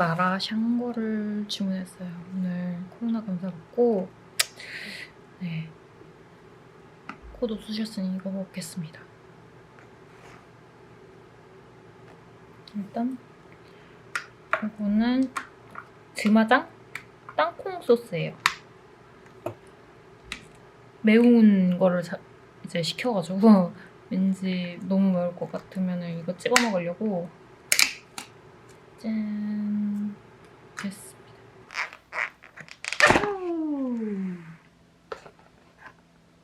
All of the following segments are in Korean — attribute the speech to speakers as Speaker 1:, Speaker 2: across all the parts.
Speaker 1: 마라 샹궈를 주문했어요. 오늘 코로나 검사 받고 네 코도 쑤셨으니 이거 먹겠습니다. 일단 이거는 드마장 땅콩 소스예요. 매운 거를 자- 이제 시켜가지고 왠지 너무 매울 것 같으면 이거 찍어 먹으려고 짠 됐습니다.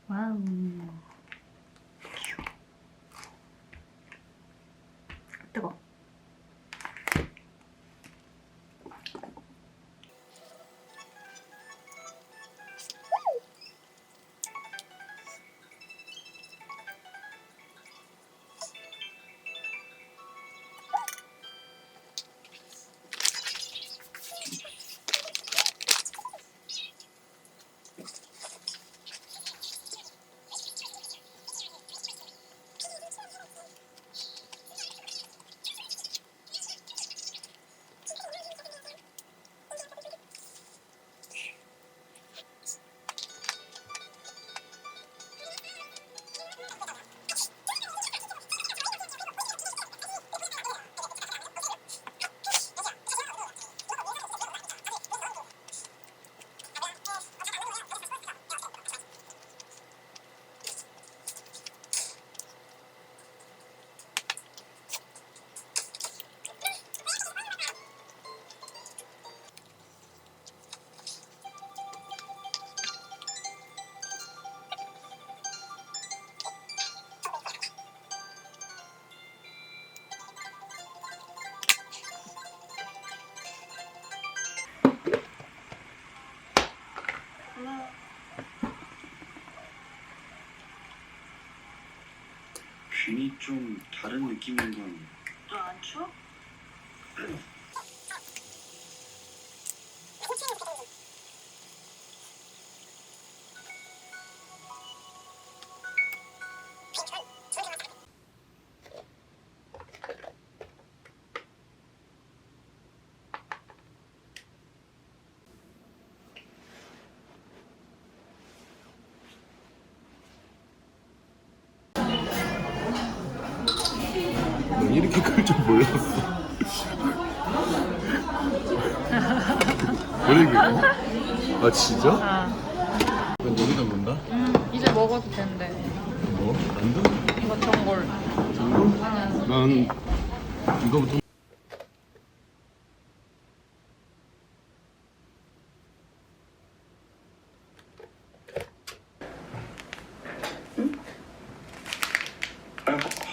Speaker 1: 와우. 뜨거.
Speaker 2: 괜히 좀 다른 느낌인 건
Speaker 3: 너 안 추워?
Speaker 2: 클줄 몰랐어. 왜 이렇게 커? 아 진짜?
Speaker 1: 아,
Speaker 2: 난 여기다 본다?
Speaker 1: 음, 이제 먹어도 된대.
Speaker 2: 뭐? 만두?
Speaker 1: 이거 전골.
Speaker 2: 전골? 난 이거부터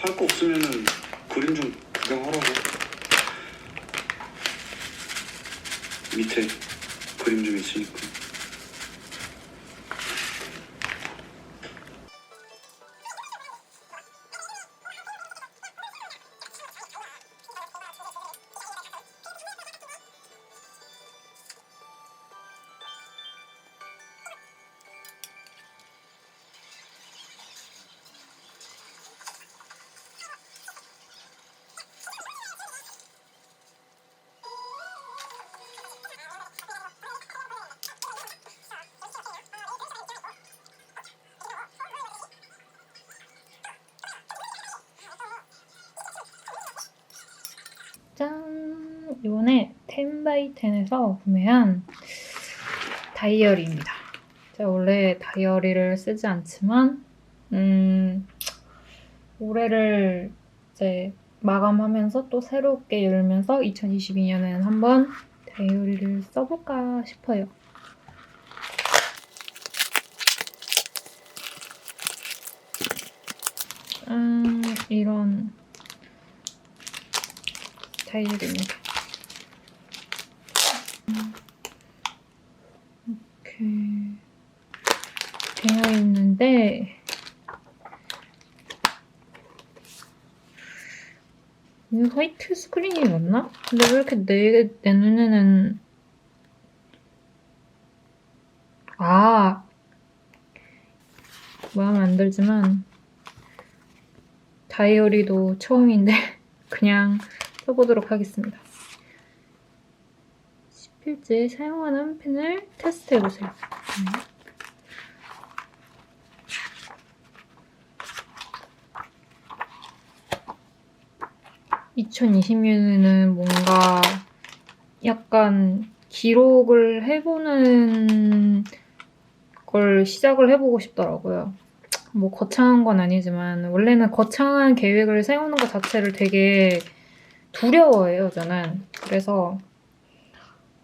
Speaker 2: 할 거 없으면은 그림 좀 구경하라고 밑에 그림 좀 있으니까
Speaker 1: 10x10에서 구매한 다이어리입니다. 제가 원래 다이어리를 쓰지 않지만, 음, 올해를 이제 마감하면서 또 새롭게 열면서 2022년에는 한번 다이어리를 써볼까 싶어요. 짠! 이런 다이어리입니다. 이렇게 되어 있는데 이게 화이트 스크린이 맞나? 근데 왜 이렇게 내, 내 눈에는 아 마음에 안 들지만 다이어리도 처음인데 그냥 써보도록 하겠습니다. 필지에 사용하는 펜을 테스트해보세요. 음. 2020년에는 뭔가 약간 기록을 해보는 걸 시작을 해보고 싶더라고요. 뭐 거창한 건 아니지만 원래는 거창한 계획을 세우는 것 자체를 되게 두려워해요, 저는. 그래서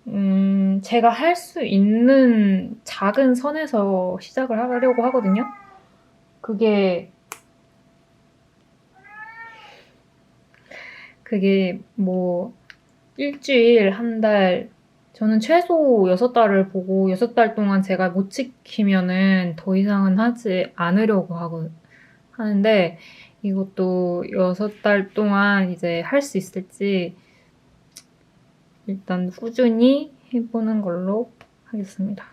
Speaker 1: 음, 제가 할 수 있는 작은 선에서 시작을 하려고 하거든요. 그게 그게 뭐 일주일, 한 달, 저는 최소 여섯 달을 보고 여섯 달 동안 제가 못 지키면은 더 이상은 하지 않으려고 하고 하는데 이것도 여섯 달 동안 이제 할 수 있을지 일단 꾸준히 해보는 걸로 하겠습니다.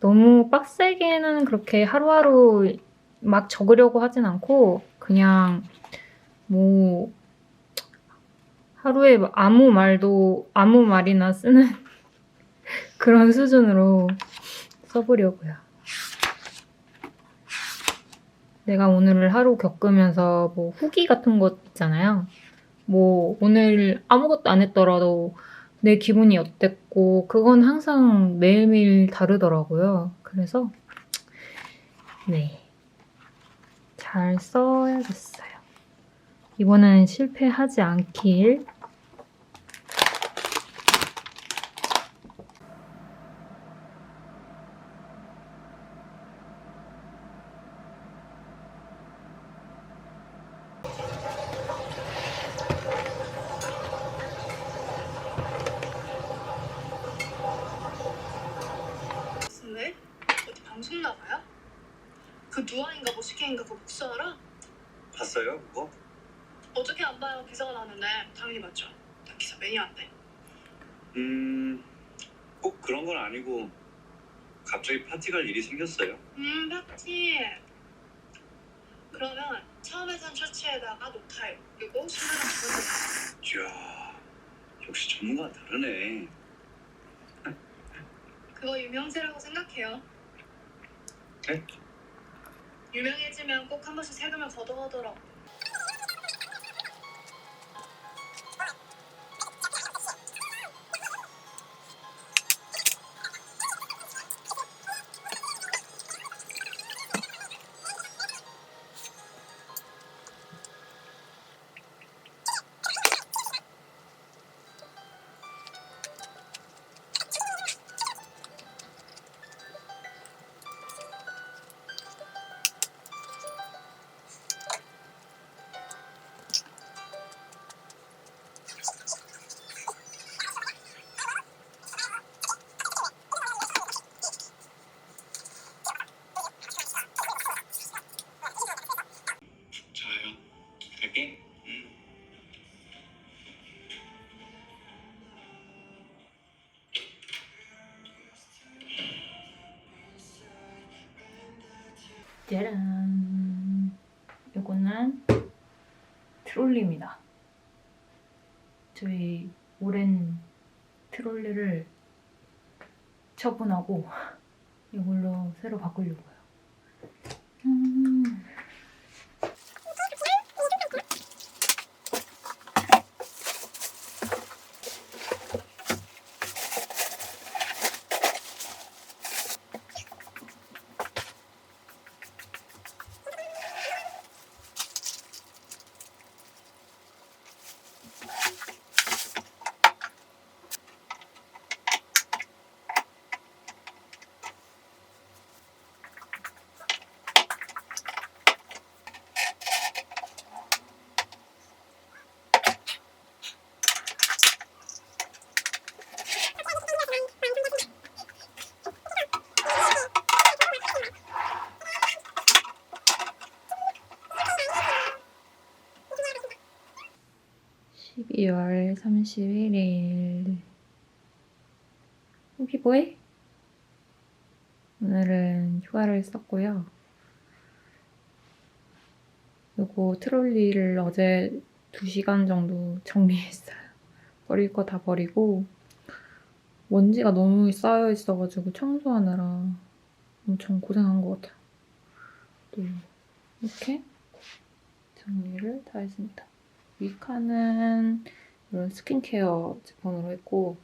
Speaker 1: 너무 빡세게는 그렇게 하루하루 막 적으려고 하진 않고 그냥 뭐 하루에 아무 말도 아무 말이나 쓰는 그런 수준으로 써보려고요. 내가 오늘 하루 겪으면서 뭐 후기 같은 것 있잖아요. 뭐 오늘 아무것도 안 했더라도 내 기분이 어땠고 그건 항상 매일매일 다르더라고요. 그래서 네. 잘 써야겠어요. 이번에는 실패하지 않길
Speaker 3: 근데 어디 방송 나가요? 그 누아인가 뭐 시케인가 그 복수 알아?
Speaker 2: 봤어요 그거?
Speaker 3: 어떻게 안 봐요? 기사가 나왔는데 당연히 봤죠. 나 기사 매니아인데.
Speaker 2: 음꼭 그런 건 아니고 갑자기 파티 갈 일이 생겼어요
Speaker 3: 음 파티. 그러면 처음에 산 셔츠에다가 노타일 그리고 신발은 두번
Speaker 2: 이야 역시 전문가가 다르네
Speaker 3: 그거 유명세라고 생각해요.
Speaker 2: 네?
Speaker 3: 유명해지면 꼭 한 번씩 세금을 걷어가더라고.
Speaker 1: 짜란. 이거는 트롤리입니다. 저희 오랜 트롤리를 처분하고 이걸로 새로 바꾸려고요. 12월 31일 피부에 오늘은 휴가를 썼고요. 그리고 트롤리를 어제 2시간 정도 정리했어요. 버릴 거 다 버리고 먼지가 너무 쌓여 있어가지고 청소하느라 엄청 고생한 것 같아요. 또 이렇게 정리를 다 했습니다. 위 칸은 이런 스킨케어 제품으로 했고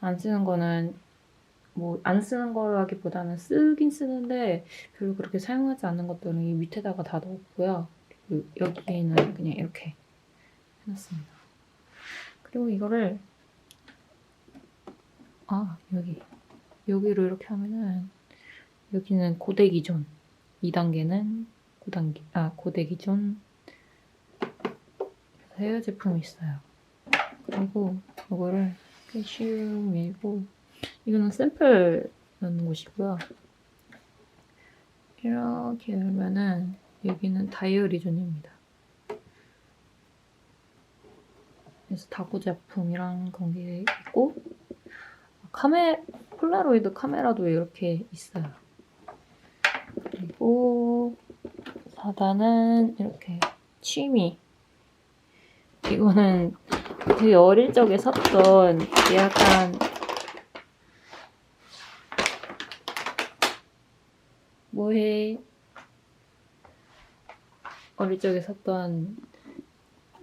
Speaker 1: 안 쓰는 거는 뭐 안 쓰는 거라기보다는 쓰긴 쓰는데 별로 그렇게 사용하지 않는 것들은 이 밑에다가 다 넣었고요. 여기는 그냥 이렇게 해놨습니다. 그리고 이거를 아 여기 여기로 이렇게 하면은 여기는 고데기 존 2단계는 고단계 아 고데기 존 헤어 제품이 있어요. 그리고 이거를 슉 밀고 이거는 샘플 넣는 곳이고요. 이렇게 열면은 여기는 다이어리 존입니다. 그래서 다구 제품이랑 게 있고 카메 폴라로이드 카메라도 이렇게 있어요. 그리고 사단은 이렇게 취미 이거는 되게 어릴 적에 샀던 약간 뭐해 어릴 적에 샀던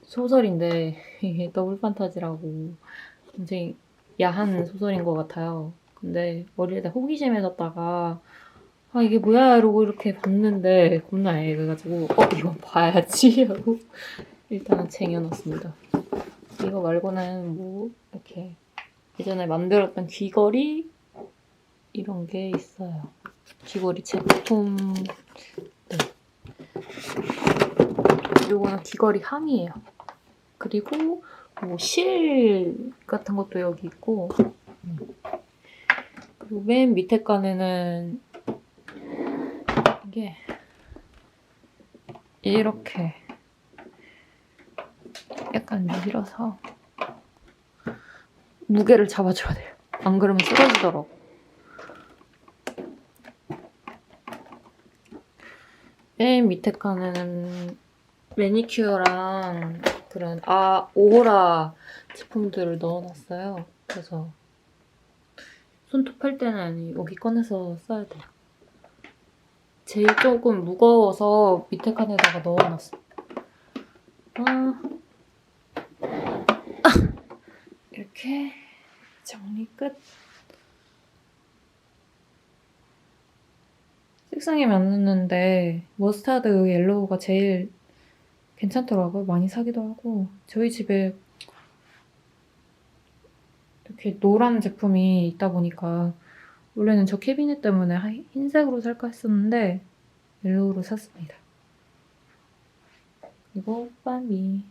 Speaker 1: 소설인데 이게 더블 판타지라고 굉장히 야한 소설인 것 같아요. 근데 어릴 때 호기심에 샀다가 아 이게 뭐야 이러고 이렇게 봤는데 겁나 애 그래가지고 어 이거 봐야지 하고 일단은 쟁여놨습니다. 이거 말고는 뭐 이렇게 예전에 만들었던 귀걸이 이런 게 있어요. 귀걸이 제품 네. 요거는 귀걸이 함이에요. 그리고 뭐 실 같은 것도 여기 있고 음. 그리고 맨 밑에 칸에는 이게 이렇게 약간 밀어서 무게를 잡아줘야 돼요. 안 그러면 쓰러지더라고. 맨 밑에 칸에는 매니큐어랑 그런 아 오라 제품들을 넣어놨어요. 그래서 손톱 할 때는 여기 꺼내서 써야 돼요. 제일 조금 무거워서 밑에 칸에다가 넣어놨어. 아, 아, 이렇게 정리 끝. 색상이 맞는데 머스타드 옐로우가 제일 괜찮더라고요. 많이 사기도 하고 저희 집에 이렇게 노란 제품이 있다 보니까 원래는 저 캐비넷 때문에 하- 흰색으로 살까 했었는데 옐로우로 샀습니다. 그리고 빰이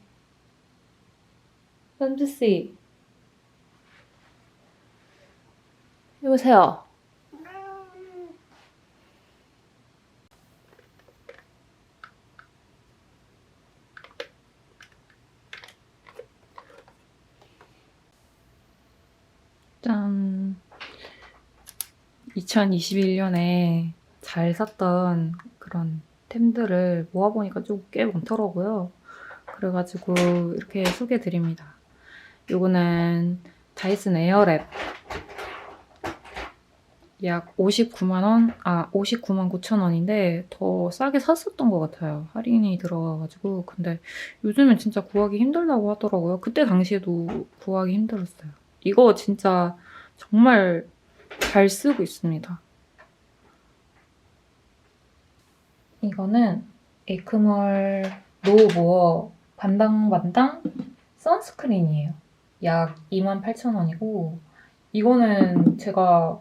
Speaker 1: 빰주씨 여보세요. 짠. 2021년에 잘 샀던 그런 템들을 모아보니까 좀 꽤 많더라고요. 그래가지고 이렇게 소개해드립니다. 요거는 다이슨 에어랩. 약 59만 원? 아, 59만 9천 원인데 더 싸게 샀었던 것 같아요. 할인이 들어가가지고. 근데 요즘엔 진짜 구하기 힘들다고 하더라고요. 그때 당시에도 구하기 힘들었어요. 이거 진짜 정말 잘 쓰고 있습니다. 이거는 에크멀 노모어 반당반당 선스크린이에요. 약 28,000원이고 이거는 제가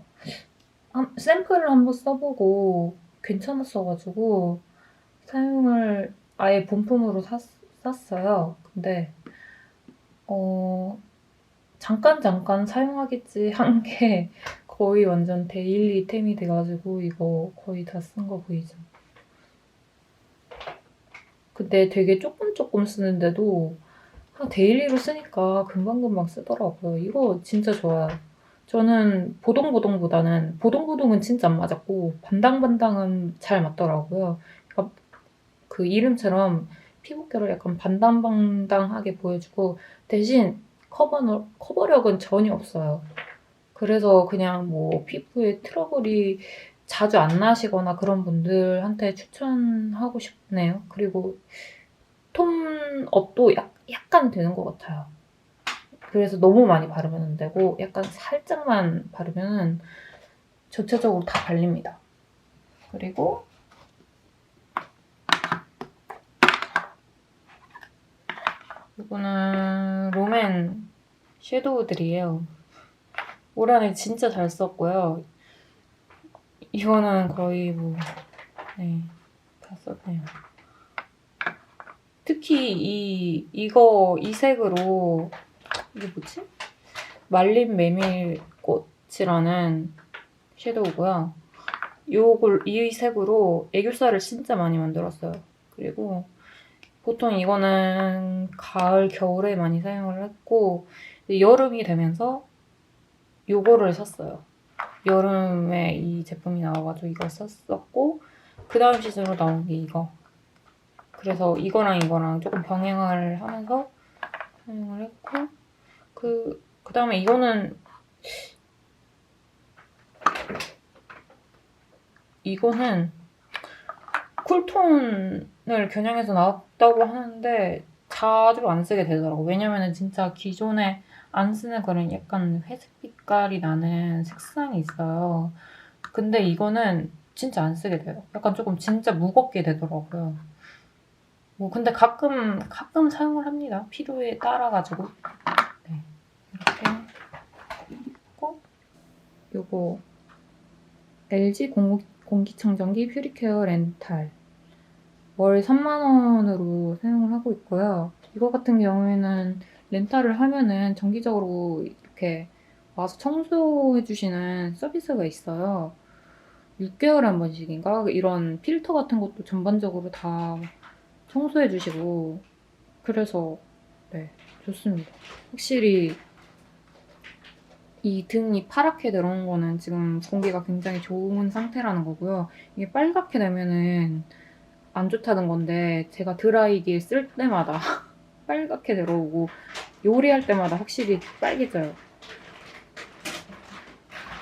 Speaker 1: 한- 샘플을 한번 써보고 괜찮았어가지고 사용을 아예 본품으로 샀, 샀어요. 근데 어 잠깐 잠깐 사용하겠지 한 게 거의 완전 데일리 템이 돼가지고 이거 거의 다 쓴 거 보이죠? 근데 되게 조금 조금 쓰는데도 한 데일리로 쓰니까 금방금방 쓰더라고요. 이거 진짜 좋아요. 저는 보동보동보다는 보동보동은 진짜 안 맞았고 반당반당은 잘 맞더라고요. 그러니까 그 이름처럼 피부결을 약간 반당반당하게 보여주고 대신 커버, 커버력은 전혀 없어요. 그래서 그냥 뭐 피부에 트러블이 자주 안 나시거나 그런 분들한테 추천하고 싶네요. 그리고 톤업도 약, 약간 되는 것 같아요. 그래서 너무 많이 바르면 안 되고 약간 살짝만 바르면 전체적으로 다 발립니다. 그리고 이거는 롬앤 섀도우들이에요. 올 한해 진짜 잘 썼고요. 이거는 거의 뭐, 네, 다 썼네요. 특히 이, 이거, 이 색으로, 이게 뭐지? 말린 메밀꽃이라는 섀도우고요. 요걸, 이 색으로 애교살을 진짜 많이 만들었어요. 그리고 보통 이거는 가을, 겨울에 많이 사용을 했고, 여름이 되면서 요거를 샀어요. 여름에 이 제품이 나와가지고 이걸 썼었고, 그 다음 시즌으로 나온 게 이거. 그래서 이거랑 이거랑 조금 병행을 하면서 사용을 했고, 그, 그 다음에 이거는, 이거는 쿨톤을 겨냥해서 나왔다고 하는데 자주 안 쓰게 되더라고. 왜냐면은 진짜 기존에 안 쓰는 그런 약간 회색 빛깔이 나는 색상이 있어요. 근데 이거는 진짜 안 쓰게 돼요. 약간 조금 진짜 무겁게 되더라고요. 뭐 근데 가끔 가끔 사용을 합니다. 필요에 따라 가지고. 네. 이렇게 있고 요거 LG 공, 공기청정기 퓨리케어 렌탈 월 3만원으로 사용을 하고 있고요. 이거 같은 경우에는 렌탈을 하면은 정기적으로 이렇게 와서 청소해주시는 서비스가 있어요. 6개월에 한 번씩인가? 이런 필터 같은 것도 전반적으로 다 청소해주시고, 그래서, 네, 좋습니다. 확실히 이 등이 파랗게 들어온 거는 지금 공기가 굉장히 좋은 상태라는 거고요. 이게 빨갛게 되면은 안 좋다는 건데, 제가 드라이기 쓸 때마다 빨갛게 들어오고, 요리할 때마다 확실히 빨개져요.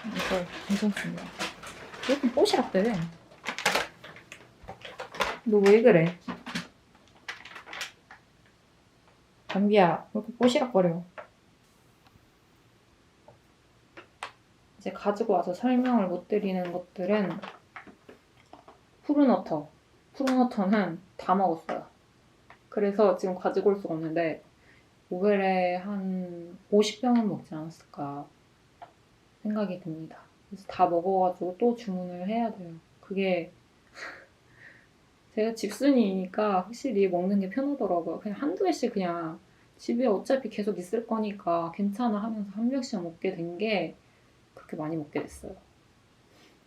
Speaker 1: 이거 괜찮습니다. 이렇게 뽀시락대. 너 왜 그래? 담비야, 왜 이렇게 뽀시락거려? 이제 가지고 와서 설명을 못 드리는 것들은 푸르너터. 푸르너터는 다 먹었어요. 그래서 지금 가지고 올 수가 없는데 5일에 한 50병은 먹지 않았을까 생각이 듭니다. 그래서 다 먹어가지고 또 주문을 해야 돼요. 그게 제가 집순이니까 확실히 먹는 게 편하더라고요. 그냥 한두 개씩 그냥 집에 어차피 계속 있을 거니까 괜찮아 하면서 한 병씩 먹게 된 게 그렇게 많이 먹게 됐어요.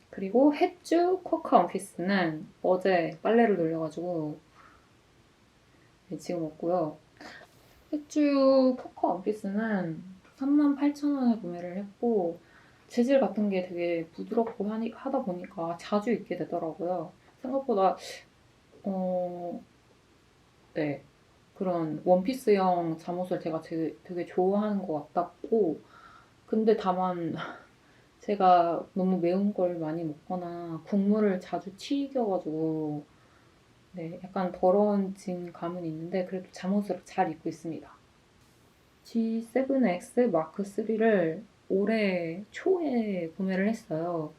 Speaker 1: 그리고 햇주 쿼카 원피스는 어제 빨래를 돌려가지고 네, 지금 먹고요. 햇주 쿼카 원피스는 38,000원에 구매를 했고 재질 같은 게 되게 부드럽고 하다 보니까 자주 입게 되더라고요. 생각보다 어, 네 그런 원피스형 잠옷을 제가 되게, 되게 좋아하는 것 같았고 근데 다만 제가 너무 매운 걸 많이 먹거나 국물을 자주 튀겨가지고 네 약간 더러워진 감은 있는데 그래도 잠옷으로 잘 입고 있습니다. G7X 마크 3를 올해 초에 구매를 했어요.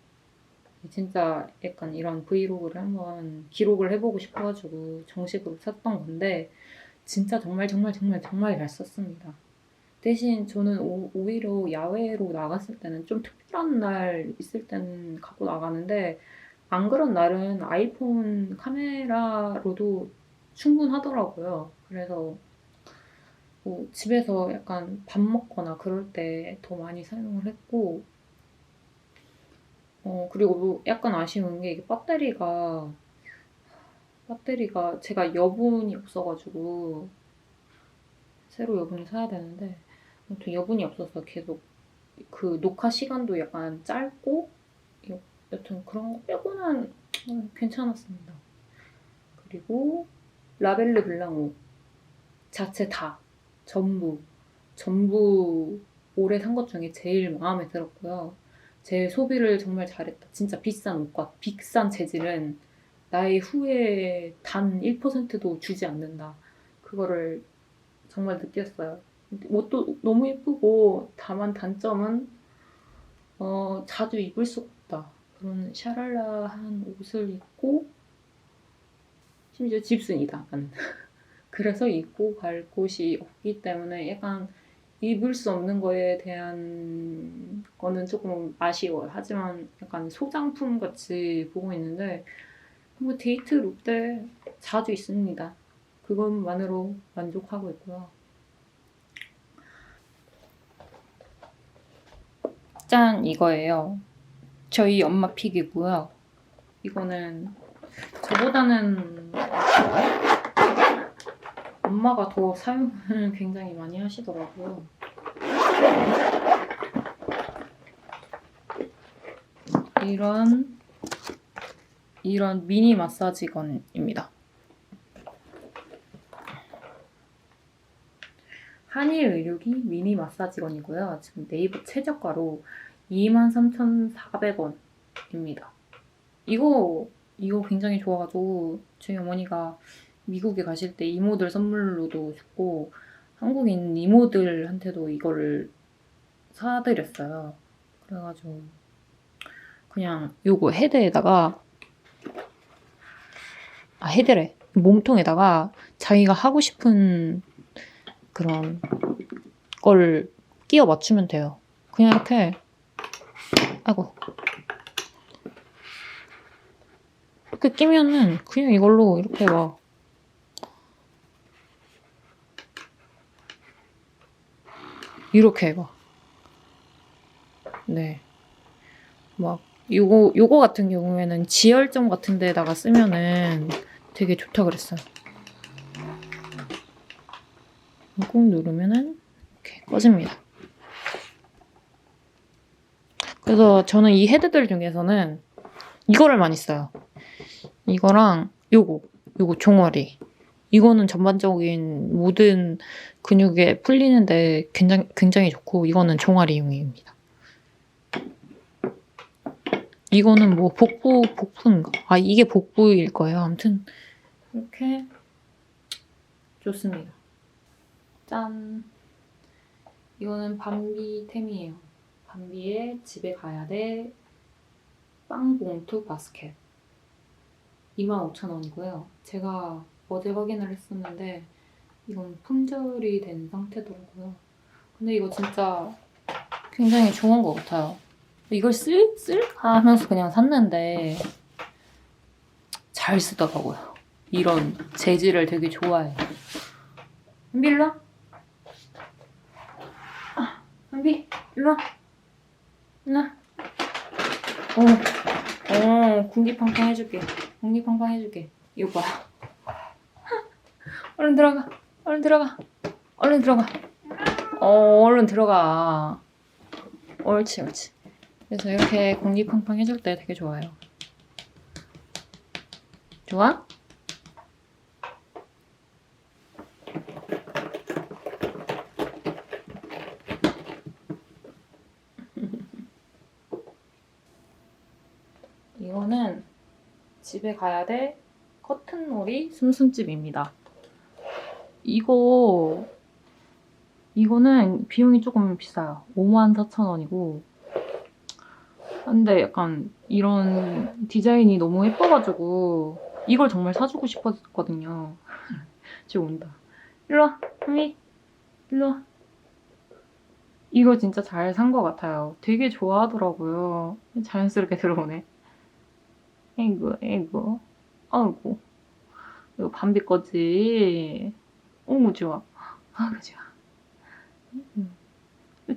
Speaker 1: 진짜 약간 이런 브이로그를 한번 기록을 해보고 싶어가지고 정식으로 샀던 건데 진짜 정말 정말 정말 정말 잘 썼습니다. 대신 저는 오, 오히려 야외로 나갔을 때는 좀 특별한 날 있을 때는 갖고 나가는데 안 그런 날은 아이폰 카메라로도 충분하더라고요. 그래서 뭐 집에서 약간 밥 먹거나 그럴 때 더 많이 사용을 했고 어 그리고 뭐 약간 아쉬운 게 이게 배터리가 배터리가 제가 여분이 없어가지고 새로 여분을 사야 되는데 아무튼 여분이 없어서 계속 그 녹화 시간도 약간 짧고 여- 여튼 그런 거 빼고는 음, 괜찮았습니다. 그리고 라벨르 블랑오 자체 다 전부 전부 올해 산 것 중에 제일 마음에 들었고요. 제 소비를 정말 잘했다. 진짜 비싼 옷과 비싼 재질은 나의 후회 단 1%도 주지 않는다. 그거를 정말 느꼈어요. 옷도 너무 예쁘고 다만 단점은 어, 자주 입을 수 없다. 그런 샤랄라한 옷을 입고 심지어 집순이다. 그래서 입고 갈 곳이 없기 때문에 약간 입을 수 없는 거에 대한 거는 조금 아쉬워요. 하지만 약간 소장품 같이 보고 있는데 뭐 데이트 룩때 자주 있습니다. 그것만으로 만족하고 있고요. 짠 이거예요. 저희 엄마 픽이고요. 이거는 저보다는 엄마가 더 사용을 굉장히 많이 하시더라고요. 이런 이런 미니 마사지건입니다. 한일 의료기 미니 마사지건이고요. 지금 네이버 최저가로 23,400원입니다. 이거 이거 굉장히 좋아가지고 저희 어머니가 미국에 가실 때 이모들 선물로도 줬고 있는 이모들한테도 이거를 사드렸어요. 그래가지고 그냥 요거 헤드에다가 아 헤드래 몸통에다가 자기가 하고 싶은 그런 걸 끼워 맞추면 돼요. 그냥 이렇게 아이고 이렇게 끼면은 그냥 이걸로 이렇게 막 이렇게 막 네. 막 요거 요거 같은 경우에는 지혈점 같은 데다가 쓰면은 되게 좋다 그랬어요. 꾹 누르면은 이렇게 꺼집니다. 그래서 저는 이 헤드들 중에서는 이거를 많이 써요. 이거랑 요거, 요거 종아리. 이거는 전반적인 모든 근육에 풀리는데 굉장히, 굉장히 좋고 이거는 종아리용입니다. 이거는 뭐 복부, 복부인가? 아, 이게 복부일 거예요. 아무튼 이렇게 좋습니다. 짠! 이거는 밤비템이에요. 밤비의 집에 가야 돼 빵봉투 바스켓 25,000원이고요. 제가 어제 확인을 했었는데 이건 품절이 된 상태더라고요. 근데 이거 진짜 굉장히 좋은 것 같아요. 이걸 쓸, 쓸까 하면서 그냥 샀는데 잘 쓰더라고요. 이런 재질을 되게 좋아해요. 한비 한비 일로 와. 일로 와. 어, 어, 군기팡팡 해줄게. 군기팡팡 해줄게. 이거 봐. 얼른 들어가. 얼른 들어가. 얼른 들어가. 어, 얼른 들어가. 옳지, 옳지. 그래서 이렇게 공기팡팡 해줄 때 되게 좋아요. 좋아? 이거는 집에 가야 될 커튼놀이 숨숨집입니다. 이거 이거는 비용이 조금 비싸요. 54,000원이고 근데 약간 이런 디자인이 너무 예뻐가지고 이걸 정말 사주고 싶었거든요. 지금 온다. 일로와, 하미. 일로 와. 이거 진짜 잘 산 것 같아요. 되게 좋아하더라고요. 자연스럽게 들어오네. 에이구, 에이구. 아이고. 이거 밤비 거지. 어머, 좋아. 아이고, 좋아. 음.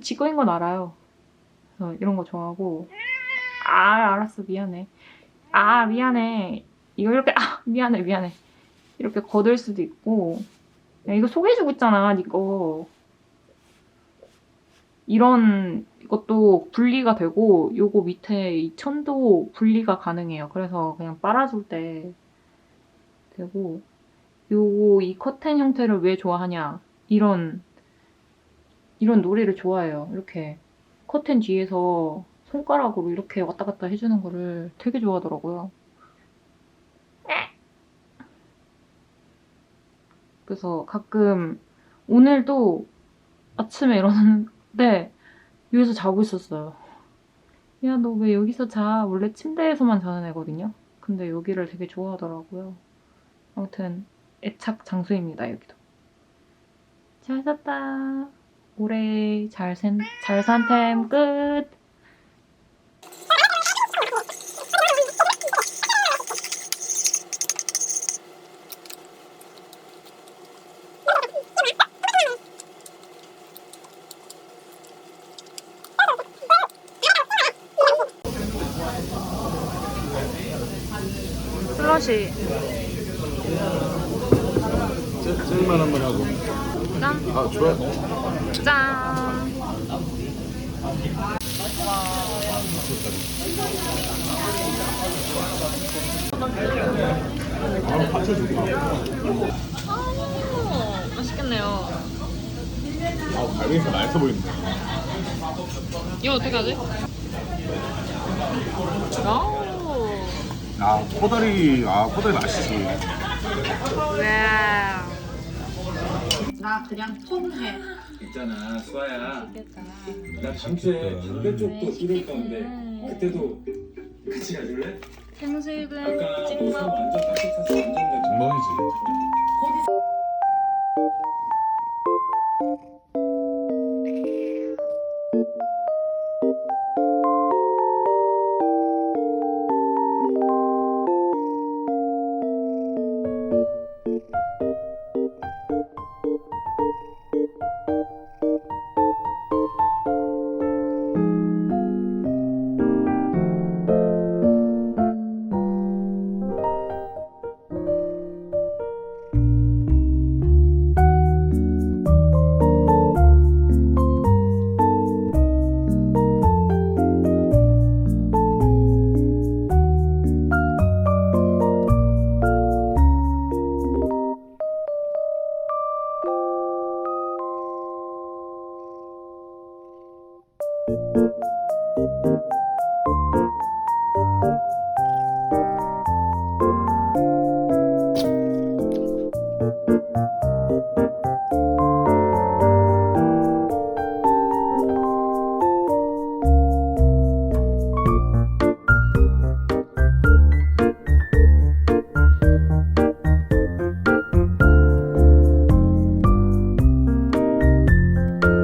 Speaker 1: 지 거인 건 알아요. 이런 거 좋아하고. 아, 알았어. 미안해. 아, 미안해. 이거 이렇게, 아, 미안해, 미안해. 이렇게 걷을 수도 있고. 야, 이거 소개해주고 있잖아, 니거. 이런 것도 분리가 되고, 요거 밑에 이 천도 분리가 가능해요. 그래서 그냥 빨아줄 때 되고, 요거 이 커튼 형태를 왜 좋아하냐. 이런 이런 놀이를 좋아해요. 이렇게 커튼 뒤에서 손가락으로 이렇게 왔다 갔다 해주는 거를 되게 좋아하더라고요. 그래서 가끔 오늘도 아침에 일어났는 데 여기서 자고 있었어요. 야, 너 왜 여기서 자? 원래 침대에서만 자는 애거든요. 근데 여기를 되게 좋아하더라고요. 아무튼 애착 장소입니다, 여기도. 잘 샀다. 올해 잘, 산, 잘 산템 끝. 슬러시
Speaker 4: 셀만 한번 하고.
Speaker 1: 짠.
Speaker 4: 아 좋아요.
Speaker 1: 짠. 아, 맛있겠네요.
Speaker 4: 아 갈비가 맛있어 보이는데.
Speaker 1: 이거 어떻게 하지? 오.
Speaker 4: 아 코다리 아 코다리 맛있지.
Speaker 1: 와.
Speaker 3: 나 그냥 통해.
Speaker 5: 있잖아 수아야 나 다음 주에 반대쪽도 뚫을 건데 그때도 같이 가줄래?
Speaker 1: 탕수육은
Speaker 5: 아까 옷은
Speaker 1: 찍먹.
Speaker 5: 완전 따뜻해서 완전 다
Speaker 4: 엉망이지.